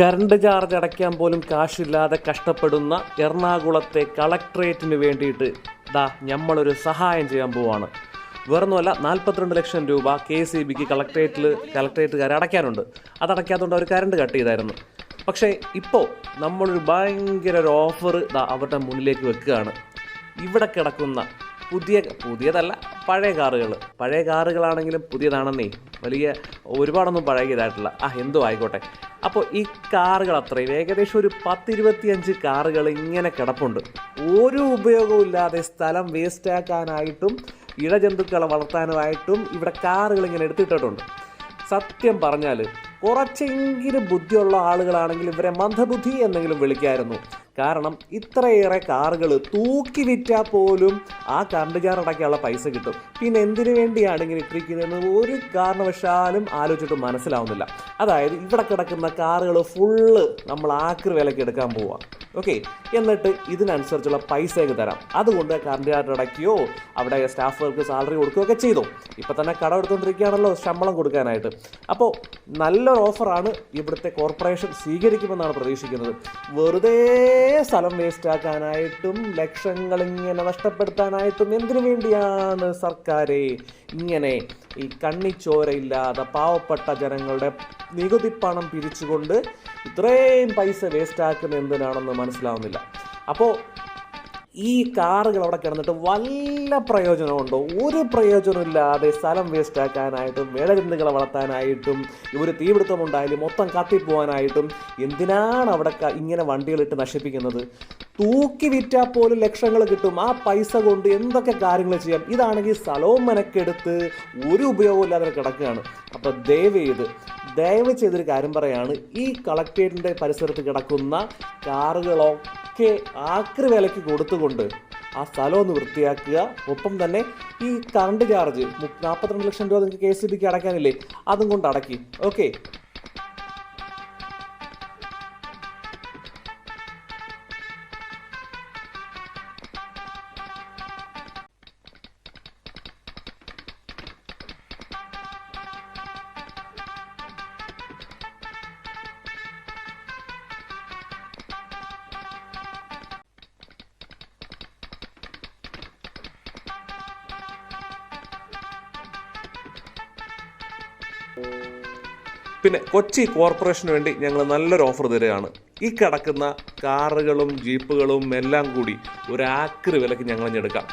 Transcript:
Current charge അടയ്ക്കാൻ പോലും കാശില്ലാതെ കഷ്ടപ്പെടുന്ന എറണാകുളത്തെ കളക്ട്രേറ്റിന് വേണ്ടിയിട്ട് ദാ നമ്മളൊരു സഹായം ചെയ്യാൻ പോവാണ്. വേറൊന്നുമല്ല നാൽപ്പത്തിരണ്ട് ലക്ഷം രൂപ കെ സി ബിക്ക് കളക്ട്രേറ്റിൽ കളക്ട്രേറ്റുകാർ അടയ്ക്കാനുണ്ട്. അതടയ്ക്കാത്തതുകൊണ്ട് അവർ കറണ്ട് കട്ട് ചെയ്തായിരുന്നു. പക്ഷേ ഇപ്പോൾ നമ്മളൊരു ഭയങ്കര ഒരു ഓഫർ ദാ അവരുടെ മുന്നിലേക്ക് വെക്കുകയാണ്. ഇവിടെ കിടക്കുന്ന പുതിയ പുതിയതല്ല പഴയ കാറുകൾ പഴയ കാറുകളാണെങ്കിലും പുതിയതാണെന്നേ വലിയ ഒരുപാടൊന്നും പഴകിയതായിട്ടില്ല. ആ എന്തോ ആയിക്കോട്ടെ. അപ്പോൾ ഈ കാറുകൾ അത്രയും. ഏകദേശം ഒരു പത്തിരുപത്തിയഞ്ച് കാറുകൾ ഇങ്ങനെ കിടപ്പുണ്ട്. ഒരു ഉപയോഗവും ഇല്ലാതെ സ്ഥലം വേസ്റ്റാക്കാനായിട്ടും ഇഴജന്തുക്കളെ വളർത്താനുമായിട്ടും ഇവിടെ കാറുകൾ ഇങ്ങനെ എടുത്തിട്ടിട്ടുണ്ട്. സത്യം പറഞ്ഞാൽ കുറച്ചെങ്കിലും ബുദ്ധിയുള്ള ആളുകളാണെങ്കിൽ ഇവരെ മന്ദബുദ്ധി എന്നെങ്കിലും വിളിക്കായിരുന്നു. കാരണം ഇത്രയേറെ കാറുകൾ തൂക്കി വിറ്റാൽ പോലും ആ കറണ്ട് ചാർജ് അടയ്ക്കാനുള്ള പൈസ കിട്ടും. പിന്നെ എന്തിനു വേണ്ടിയാണ് ഇങ്ങനെ ഇട്ടിരിക്കുന്നതെന്ന് ഒരു കാരണവശാലും ആലോചിച്ചിട്ട് മനസ്സിലാവുന്നില്ല. അതായത് ഇവിടെ കിടക്കുന്ന കാറുകൾ ഫുള്ള് നമ്മൾ ആക്രി വിലയ്ക്ക് എടുക്കാൻ പോവാം. ഓക്കെ എന്നിട്ട് ഇതിനനുസരിച്ചുള്ള പൈസ അങ്ങ് തരാം. അതുകൊണ്ട് ചാർജ് അടയ്ക്കുകയോ അവിടെ സ്റ്റാഫുകൾക്ക് സാലറി കൊടുക്കുകയോ ഒക്കെ ചെയ്തു. ഇപ്പം തന്നെ കട എടുത്തുകൊണ്ടിരിക്കുകയാണല്ലോ ശമ്പളം കൊടുക്കാനായിട്ട്. അപ്പോൾ നല്ലൊരു ഓഫറാണ് ഇവിടുത്തെ കോർപ്പറേഷൻ സ്വീകരിക്കുമെന്നാണ് പ്രതീക്ഷിക്കുന്നത്. വെറുതെ സ്ഥലം വേസ്റ്റ് ആക്കാനായിട്ടും ലക്ഷങ്ങൾ ഇങ്ങനെ നഷ്ടപ്പെടുത്താനായിട്ടും എന്തിനു വേണ്ടിയാണ് സർക്കാരെ ഇങ്ങനെ ഈ കണ്ണിച്ചോരയില്ലാതെ പാവപ്പെട്ട ജനങ്ങളുടെ നികുതി പണം പിരിച്ചുകൊണ്ട് ഇത്രയും പൈസ വേസ്റ്റ് ആക്കുന്ന എന്തിനാണെന്ന് മനസ്സിലാവുന്നില്ല. അപ്പോൾ ഈ കാറുകൾ അവിടെ കിടന്നിട്ട് വല്ല പ്രയോജനമുണ്ടോ? ഒരു പ്രയോജനമില്ലാതെ സ്ഥലം വേസ്റ്റ് ആക്കാനായിട്ടും വേടജന്തുക്കളെ വളർത്താനായിട്ടും ഒരു തീപിടുത്തമുണ്ടായാലും മൊത്തം കത്തിപ്പോവാനായിട്ടും എന്തിനാണ് അവിടെ ഇങ്ങനെ വണ്ടികളിട്ട് നശിപ്പിക്കുന്നത്? തൂക്കി വിറ്റാൽ പോലും ലക്ഷങ്ങൾ കിട്ടും. ആ പൈസ കൊണ്ട് എന്തൊക്കെ കാര്യങ്ങൾ ചെയ്യാം? ഇതാണെങ്കിൽ സ്ഥലവും മെനക്കെടുത്ത് ഒരു ഉപയോഗവും ഇല്ലാതെ കിടക്കുകയാണ്. അപ്പോൾ ദയവ് ചെയ്ത് ദയവ് ചെയ്തൊരു കാര്യം പറയാണ്. ഈ കളക്ട്രേറ്റിന്റെ പരിസരത്ത് കിടക്കുന്ന കാറുകളൊക്കെ ആക്രി വിലയ്ക്ക് കൊടുത്തുകൊണ്ട് ആ സ്ഥലം ഒന്ന് വൃത്തിയാക്കുക. ഒപ്പം തന്നെ ഈ കറണ്ട് ചാർജ് നാൽപ്പത്തിരണ്ട് ലക്ഷം രൂപ നിങ്ങൾക്ക് കെ സി ബിക്ക് അടയ്ക്കാനില്ലേ? അതും കൊണ്ട് അടക്കി. ഓക്കെ. പിന്നെ കൊച്ചി കോർപ്പറേഷന് വേണ്ടി ഞങ്ങൾ നല്ലൊരു ഓഫർ തരികയാണ്. ഈ കിടക്കുന്ന കാറുകളും ജീപ്പുകളും എല്ലാം കൂടി ഒരു ആക്രി വിലക്ക് ഞങ്ങൾ എടുക്കാം.